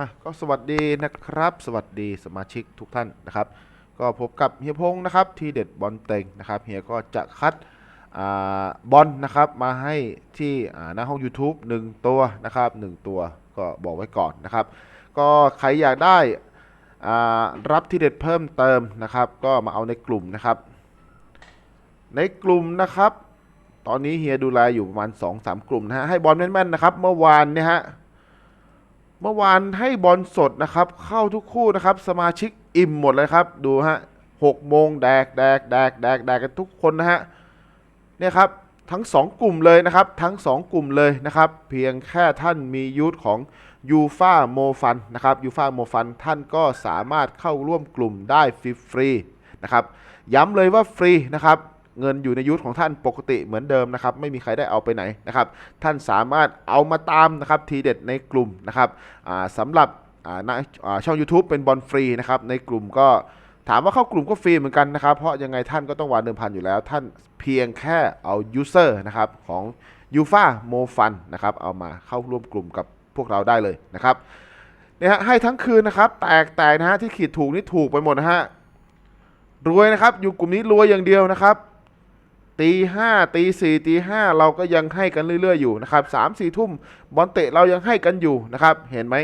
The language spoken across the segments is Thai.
อะก็สวัสดีนะครับ สวัสดีสมาชิกทุกท่านนะครับ ก็พบกับเฮียพงศ์นะครับที่เด็ดบอลเต็งนะครับเฮียก็จะคัดอบอลนะครับมาให้ที่หน้าห้อง YouTube 1 ตัวนะครับ1ตัวก็บอกไว้ก่อนนะครับ ก็ใครอยากได้รับที่เด็ดเพิ่มเติมนะครับ ก็มาเอาในกลุ่มนะครับ ในกลุ่มนะครับ ตอนนี้เฮียดูแลอยู่ประมาณ 2-3 กลุ่มนะฮะให้บอลแม่นๆนะครับ เมื่อวานเนี่ยฮะ เมื่อวานให้บอลสดนะครับ เข้าทุกคู่นะครับ สมาชิกอิ่มหมดเลยครับ ดูฮะหกโมงแดกแดกแดกแดกแดกกันทุกคนนะฮะเนี่ยครับทั้ง 2 กลุ่มเลยนะครับ ทั้ง 2 กลุ่มเลยนะครับ เพียงแค่ท่านมียูทของยูฟาโมฟันนะครับยูฟาโมฟันท่านก็สามารถเข้าร่วมกลุ่มได้ฟรีๆนะครับ ย้ำเลยว่าฟรีนะครับ เงินอยู่ในยูทธของท่านปกติเหมือนเดิมนะครับ ไม่มีใครได้เอาไปไหนนะครับ ท่านสามารถเอามาตามนะครับทีเด็ดในกลุ่มนะครับสำหรับอ่าหน้าอ่าช่อง YouTube เป็นบอลฟรีนะครับในกลุ่มก็ถามว่าเข้ากลุ่มก็ฟรีเหมือนกันนะครับ เพราะยังไงท่านก็ต้องวางเดิมพันอยู่แล้ว ท่านเพียงแค่เอายูเซอร์นะครับของ u f a m o f u n นะครับเอามาเข้าร่วมกลุ่มกับพวกเราได้เลยนะครับเนี่ยฮะให้ทั้งคืนนะครับ แตกแตกนะฮะที่ขีดถูกนี่ถูกไปหมดนะฮะรวยนะครับ อยู่กลุ่มนี้รวยอย่างเดียวนะครับ ตีห้าตีสี่ตีห้าเราก็ยังให้กันเรื่อยๆอยู่นะครับสามสี่ทุ่มบอลเตะเรายังให้กันอยู่นะครับ เห็นไหม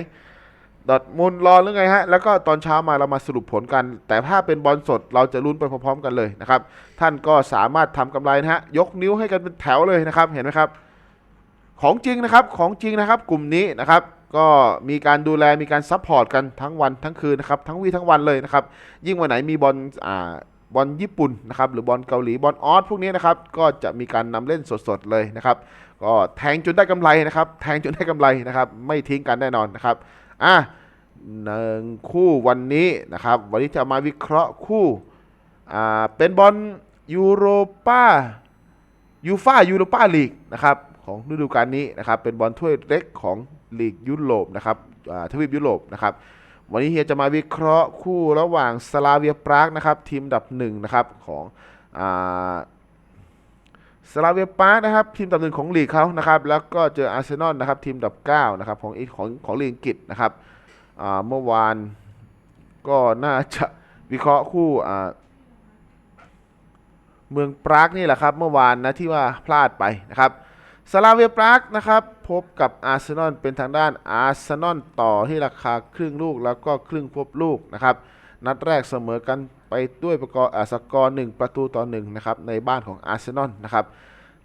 ดอทมุนรอหรือไงฮะ แล้วก็ตอนเช้ามาเรามาสรุปผลกัน แต่ถ้าเป็นบอลสดเราจะลุ้นไปพร้อมๆกันเลยนะครับ ท่านก็สามารถทำกำไรนะฮะ ยกนิ้วให้กันเป็นแถวเลยนะครับ เห็นไหมครับ ของจริงนะครับ ของจริงนะครับ กลุ่มนี้นะครับ ก็มีการดูแล มีการซัพพอร์ตกันทั้งวันทั้งคืนนะครับ ทั้งวีทั้งวันเลยนะครับ ยิ่งวันไหนมีบอลอ่า บอลญี่ปุ่นนะครับหรือบอลเกาหลีบอลออสพวกนี้นะครับก็จะมีการนำเล่นสดๆเลยนะครับก็แทงจนได้กำไรนะครับแทงจนได้กำไรนะครับไม่ทิ้งกันแน่นอนนะครับอะหนึ่งคู่วันนี้นะครับวันนี้จะมาวิเคราะห์คู่อ่าเป็นบอลยูโรปายูฟ่ายูโรปาลีกนะครับของฤดูกาลนี้นะครับเป็นบอลถ้วยเล็กของลีกยุโรปนะครับทวีปยุโรปนะครับ วันนี้เฮียจะมาวิเคราะห์คู่ระหว่างสลาเวียปรากนะครับทีมดับหนึ่งนะครับของอสลาเวียปรากนะครับทีมดับหนึ่งของลีกเขานะครับแล้วก็เจออาร์เซนอลนะครับทีมดับเก้านะครับของของของลีกอังกฤษนะครับเมื่อวานก็น่าจะวิเคราะห์คู่เมืองปรากนี่แหละครับเมื่อวานนะที่ว่าพลาดไปนะครับ สลาเวียปรากนะครับ พบกับอาร์เซนอลเป็นทางด้านอาร์เซนอลต่อที่ราคาครึ่งลูกแล้วก็ครึ่งควบลูกนะครับ นัดแรกเสมอกันไปด้วยประกอบอสกอร์หนึ่งประตูต่อหนึ่งนะครับในบ้านของอาร์เซนอลนะครับ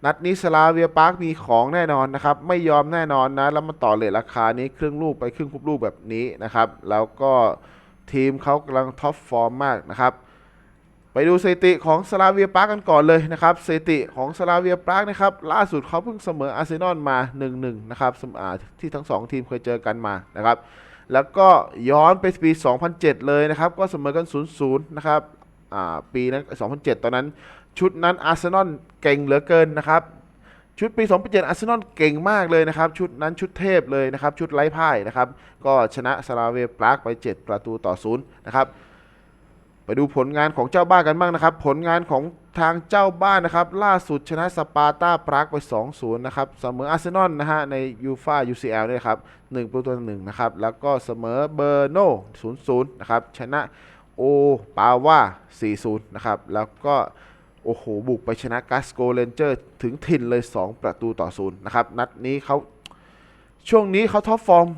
นัดนี้สลาเวียปาร์คมีของแน่นอนนะครับ ไม่ยอมแน่นอนนะ แล้วมาต่อเลทราคานี้ครึ่งลูกไปครึ่งควบลูกแบบนี้นะครับ แล้วก็ทีมเขากำลังท็อปฟอร์มมากนะครับ ไปดูสถิติของสลาเวียปาร์กกันก่อนเลยนะครับสถิติของสลาเวียปาร์กนะครับล่าสุดเขาเพิ่งเสมออาร์เซนอลมา 1-1 นะครับที่ทั้ง 2 ทีมเคยเจอกันมานะครับแล้วก็ย้อนไปปี 2007 เลยนะครับ ก็เสมอกัน 0-0 นะครับปีนั้น 2007 ตอนนั้น ชุดนั้นอาร์เซนอลเก่งเหลือเกินนะครับชุดปี 2007อาร์เซนอลเก่งมากเลยนะครับ ชุดนั้นชุดเทพเลยนะครับ ชุดไร้พ่ายนะครับ ก็ชนะสลาเวียปรากไป 7 ประตูต่อ 0 นะครับ ไปดูผลงานของเจ้าบ้านกันบ้างนะครับ ผลงานของทางเจ้าบ้านนะครับ ล่าสุดชนะสปาร์ตาปรากไป 2-0 นะครับ เสมออาร์เซนอลนะฮะในยูฟา UCL เนี่ยครับ1ประตูต่อ1นะครับ แล้วก็เสมอเบอร์โน0-0 นะครับ ชนะโอปาว่า 4-0 นะครับ แล้วก็โอ้โห บุกไปชนะกัสโกเรนเจอร์ถึงถิ่นเลย 2 ประตูต่อ0นะครับ นัดนี้เขาช่วงนี้เขาท็อปฟอร์ม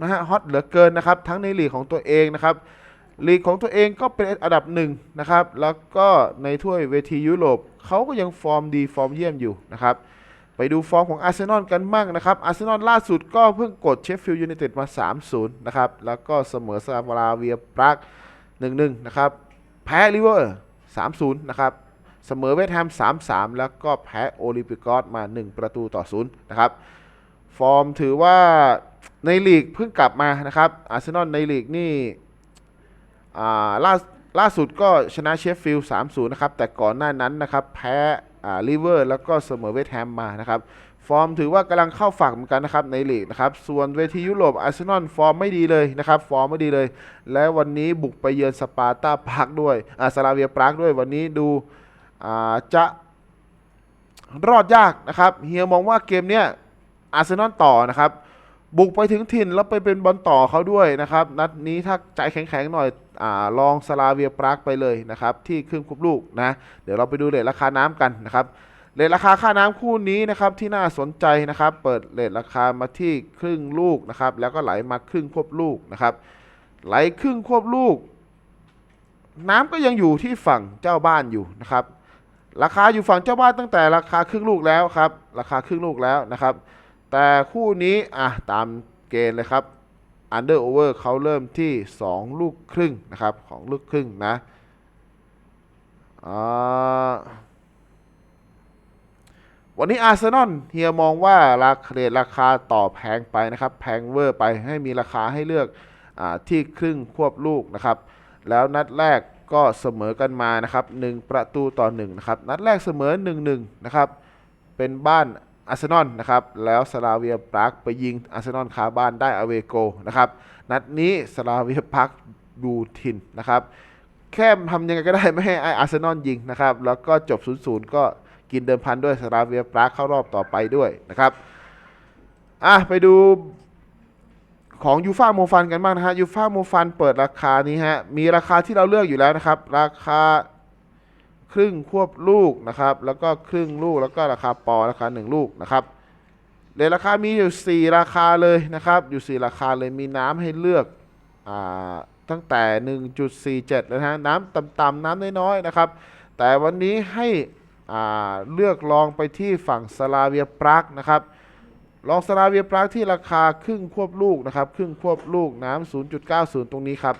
นะฮะฮอตเหลือเกินนะครับ ทั้งในลีกของตัวเองนะครับ ลีกของตัวเองก็เป็นอันดับหนึ่งนะครับ แล้วก็ในถ้วยเวทียุโรปเขาก็ยังฟอร์มดีฟอร์มเยี่ยมอยู่นะครับ ไปดูฟอร์มของอาร์เซนอลกันบ้างนะครับ อาร์เซนอลล่าสุดก็เพิ่งกดเชฟฟิลด์ยูไนเต็ดมา 3-0 นะครับ แล้วก็เสมอซาบราเวียปราก1-1 นะครับ แพ้ลิเวอร์ 3-0 นะครับ เสมอเวสต์แฮม 3-3 แล้วก็แพ้โอลิมปิกอสมา 1 ประตูต่อ 0 นะครับ ฟอร์มถือว่าในลีกเพิ่งกลับมานะครับ อาร์เซนอลในลีกนี่ ล่าล่าสุดก็ชนะเชฟฟิลด์3-0 นะครับ แต่ก่อนหน้านั้นนะครับ แพ้ลิเวอร์แล้วก็เสมอเวสต์แฮมมานะครับ ฟอร์มถือว่ากำลังเข้าฝั่งเหมือนกันนะครับในลีกนะครับ ส่วนเวทียุโรปอาร์เซนอลฟอร์มไม่ดีเลยนะครับ ฟอร์มไม่ดีเลย และวันนี้บุกไปเยือนสปาร์ตาปรากด้วยอาสลาเวียปรากด้วยวันนี้ดูจะรอดยากนะครับ เฮียมองว่าเกมเนี้ยอาร์เซนอลต่อนะครับ บุกไปถึงถิ่นแล้วไปเป็นบอลต่อเขาด้วยนะครับ นัดนี้ถ้าใจแข็งๆหน่อยอลองสลาเวียปรากไปเลยนะครับ ที่ครึ่งคุบลูกนะ เดี๋ยวเราไปดูเลทราคาน้ำกันนะครับเลทราคาค่าน้ำคู่นี้นะครับที่น่าสนใจนะครับ เปิดเลทราคามาที่ครึ่งลูกนะครับ แล้วก็ไหลมาครึ่งควบลูกนะครับ ไหลครึ่งควบลูก น้ำก็ยังอยู่ที่ฝั่งเจ้าบ้านอยู่นะครับ ราคาอยู่ฝั่งเจ้าบ้านตั้งแต่ราคาครึ่งลูกแล้วครับ ราคาครึ่งลูกแล้วนะครับ แต่คู่นี้อะตามเกณฑ์เลยครับ Under Over เขาเริ่มที่ 2 ลูกครึ่งนะครับของลูกครึ่งนะอ่าวันนี้อาร์เซนอลเฮียมองว่าราคาเรทราคาต่อแพงไปนะครับ แพงเวอร์ไปให้มีราคาให้เลือกอาที่ครึ่งควบลูกนะครับ แล้วนัดแรกก็เสมอกันมานะครับ 1 ประตูต่อ1นะครับ นัดแรกเสมอ 1-1 นะครับ เป็นบ้าน อาร์เซนอลนะครับแล้วสลาเวียปรากไปยิงอาร์เซนอลคาบ้านได้อเวโกนะครับนัดนี้สลาเวียปรากดูทินนะครับแค่ทำยังไงก็ได้ไม่ให้อาร์เซนอลยิงนะครับแล้วก็จบ 0-0 ก็กินเดิมพันด้วยสลาเวียปรากเข้ารอบต่อไปด้วยนะครับอะไปดูของยูฟาโมฟันกันบ้างนะฮะยูฟาโมฟันเปิดราคานี้ฮะมีราคาที่เราเลือกอยู่แล้วนะครับราคา ครึ่งควบลูกนะครับ แล้วก็ครึ่งลูกแล้วก็ราคาปอราคา 1 ลูกนะครับเลทราคามีอยู่ 4 ราคาเลยนะครับ อยู่ 4 ราคาเลยมีน้ำให้เลือกอ่าตั้งแต่ 1.47เลยนะฮะน้ำต่ำๆน้ำน้อยๆนะครับ แต่วันนี้ให้อ่าเลือกลองไปที่ฝั่งสลาเวียปรากนะครับ ลองสลาเวียปรากที่ราคาครึ่งควบลูกนะครับ ครึ่งควบลูกน้ำ0.90 ตรงนี้ครับ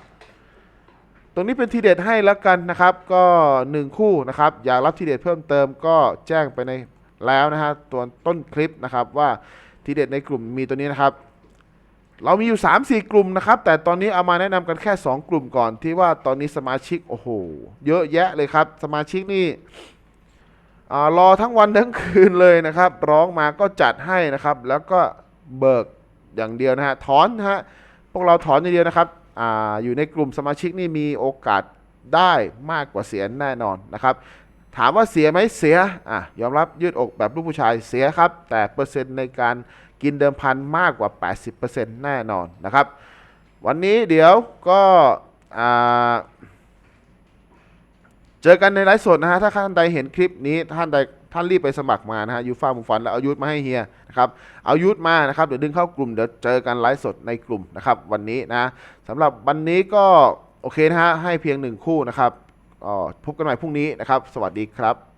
ตรงนี้เป็นทีเด็ดให้แล้วกันนะครับ ก็ 1 คู่นะครับ อยากรับทีเด็ดเพิ่มเติมก็แจ้งไปในแล้วนะฮะตัวต้นคลิปนะครับว่าทีเด็ดในกลุ่มมีตัวนี้นะครับ เรามีอยู่ 3-4 กลุ่มนะครับ แต่ตอนนี้เอามาแนะนำกันแค่ 2 กลุ่มก่อนที่ว่าตอนนี้สมาชิกโอ้โหเยอะแยะเลยครับ สมาชิกนี่อารอทั้งวันทั้งคืนเลยนะครับ ร้องมาก็จัดให้นะครับ แล้วก็เบิกอย่างเดียวนะฮะถอนนะฮะพวกเราถอนอย่างเดียวนะครับ ออยู่ในกลุ่มสมาชิกนี่มีโอกาสได้มากกว่าเสียแน่นอนนะครับถามว่าเสียไหมเสียอะยอมรับยืดอกแบบลูกผู้ชายเสียครับ แต่เปอร์เซ็นต์ในการกินเดิมพันมากกว่า 80%แน่นอนนะครับ วันนี้เดี๋ยวก็เจอกันในไลฟ์สดนะฮะถ้าท่านใดเห็นคลิปนี้ท่านใด ท่านรีบไปสมัครมานะฮะยูฟ่ามูฟันแล้วเอายุทธมาให้เฮียนะครับเอายุทธมานะครับเดี๋ยวดึงเข้ากลุ่มเดี๋ยวเจอกันไลฟ์สดในกลุ่มนะครับวันนี้นะสำหรับวันนี้ก็โอเคนะฮะให้เพียงหนึ่งคู่นะครับอ๋อพบกันใหม่พรุ่งนี้นะครับ สวัสดีครับ